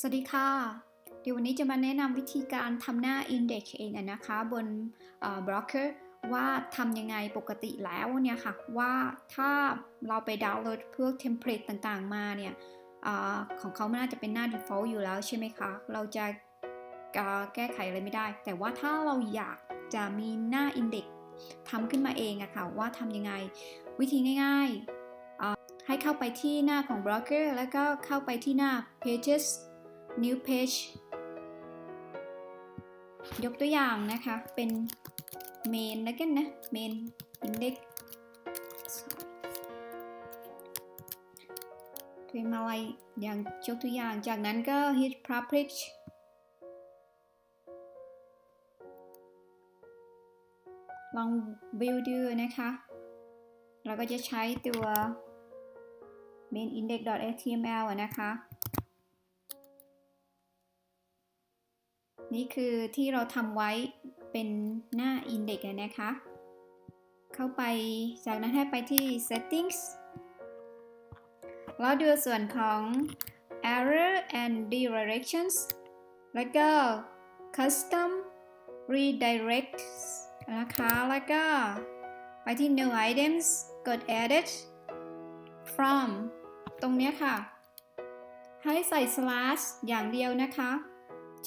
สวัสดีค่ะ เดี๋ยววันนี้จะมาแนะนำวิธีการทำหน้า Index เองนะคะบนบล็อกเกอร์ว่าทำยังไงปกติแล้วเนี่ยค่ะ ว่าถ้าเราไปดาวน์โหลดพวกเทมเพลตต่างๆมาเนี่ยอของเขามันน่าจะเป็นหน้า default อยู่แล้วใช่ไหมคะ เราจะแก้ไขอะไรไม่ได้ แต่ว่าถ้าเราอยากจะมีหน้า Index ทำขึ้นมาเองอะค่ะ ว่าทำยังไงวิธีง่ายๆ ให้เข้าไปที่หน้าของ Blogger แล้วก็เข้าไปที่หน้า Pages New Page ยกตัวอย่างนะคะ เป็น Main แล้วกันนะ Main Index พิมพ์อะไรอย่างยกตัวอย่างจากนั้นก็ hit publish ลองวิวดูนะคะ เราก็จะใช้ตัว main index.html นะคะ นี่คือที่เราทำไว้เป็นหน้า index นะคะ เข้าไปจากนั้นให้ไปที่ settings แล้วดูส่วนของ error and redirections แล้วก็ custom redirect นะคะ แล้วก็ไปที่ new items กด edit from ตรงนี้ค่ะ ให้ใส่ slash อย่างเดียวนะคะ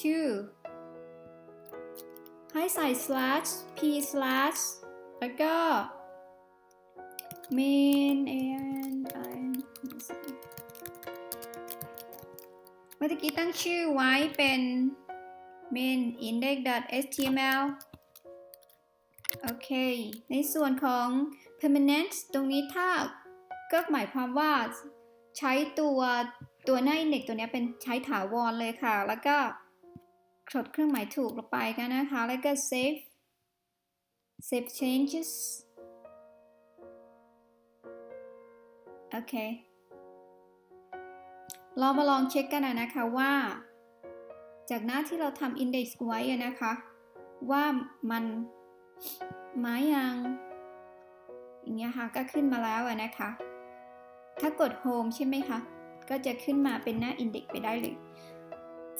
to ให้ใส่ slash p slash แล้วก็ main and I เมื่อกี้ตั้งชื่อไว้เป็น main index.html โอเค ในส่วนของ permanent ตรงนี้ถ้าก็หมายความว่าใช้ตัวตัวหน้า index ตัวนี้เป็นใช้ถาวรเลยค่ะ แล้วก็ กดเครื่องหมายถูกลงไปกันนะคะ แล้วก็ save save changes โอเค เรามาลองเช็คกันนะคะว่า จากหน้าที่เราทำ index ไว้นะคะ ว่ามันมายังอย่างเงี้ยค่ะ ก็ขึ้นมาแล้วนะคะ ถ้ากด home ใช่ไหมคะ ก็จะขึ้นมาเป็นหน้า index ไปได้เลย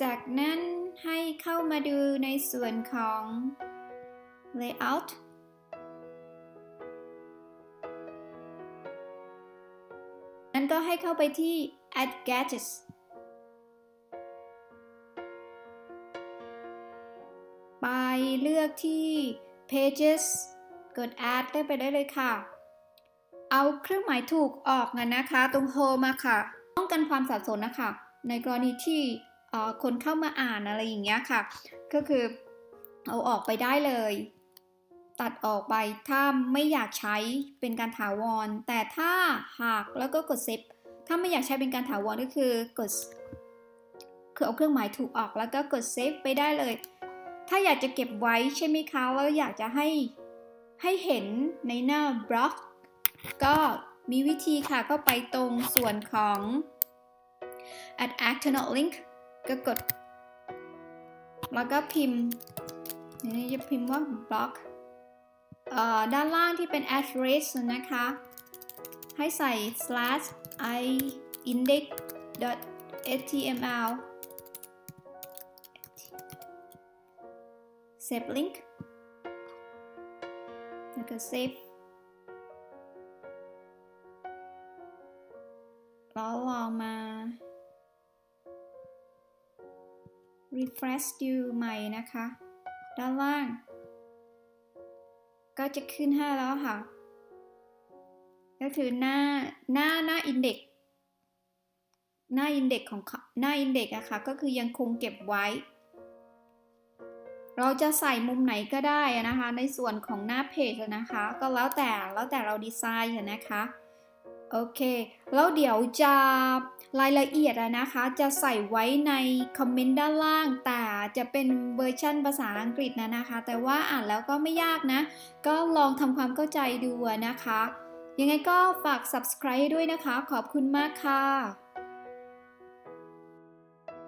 จากนั้น ให้เข้ามาดูในส่วนของ layout นั้นก็ให้เข้าไปที่ add gadgets ไปเลือกที่ pages กด add ได้ไปได้เลยค่ะ เอาเครื่องหมายถูกออกนะนะคะ ตรง home มาค่ะ ป้องกันความสับสนนะคะ ในกรณีที่ คนเข้ามาอ่านอะไรอย่างเงี้ยค่ะ ก็คือเอาออกไปได้เลย ตัดออกไปถ้าไม่อยากใช้เป็นการถาวร แต่ถ้าหากแล้วก็กดเซฟถ้าไม่อยากใช้เป็นการถาวรก็คือกดคือเอาเครื่องหมายถูกออกแล้วก็กดเซฟไปได้เลย ถ้าอยากจะเก็บไว้ใช่ไหมคะแล้วอยากจะให้ให้เห็นในหน้าบล็อก ก็มีวิธีค่ะก็ไปตรงส่วนของ add external link ก็กด แล้วก็พิมพ์นี่จะพิมพ์ว่า block ด้านล่างที่เป็น address นะคะ ให้ใส่ slash i index html save link แล้วก็ save แล้วลองมา refresh ดูใหม่นะคะ ด้านล่าง ก็จะขึ้นให้แล้วค่ะ ก็คือหน้าหน้าหน้า index หน้า index ของหน้า index อะค่ะ ก็คือยังคงเก็บไว้ เราจะใส่มุมไหนก็ได้นะคะ ในส่วนของหน้าเพจนะคะ ก็แล้วแต่แล้วแต่เราดีไซน์นะคะ โอเค แล้วเดี๋ยวจะรายละเอียดนะคะ จะใส่ไว้ในคอมเมนต์ด้านล่าง แต่จะเป็นเวอร์ชั่นภาษาอังกฤษนะนะคะ แต่ว่าอ่านแล้วก็ไม่ยากนะ ก็ลองทำความเข้าใจดูนะคะ ยังไงก็ฝาก subscribe ด้วยนะคะ ขอบคุณมากค่ะ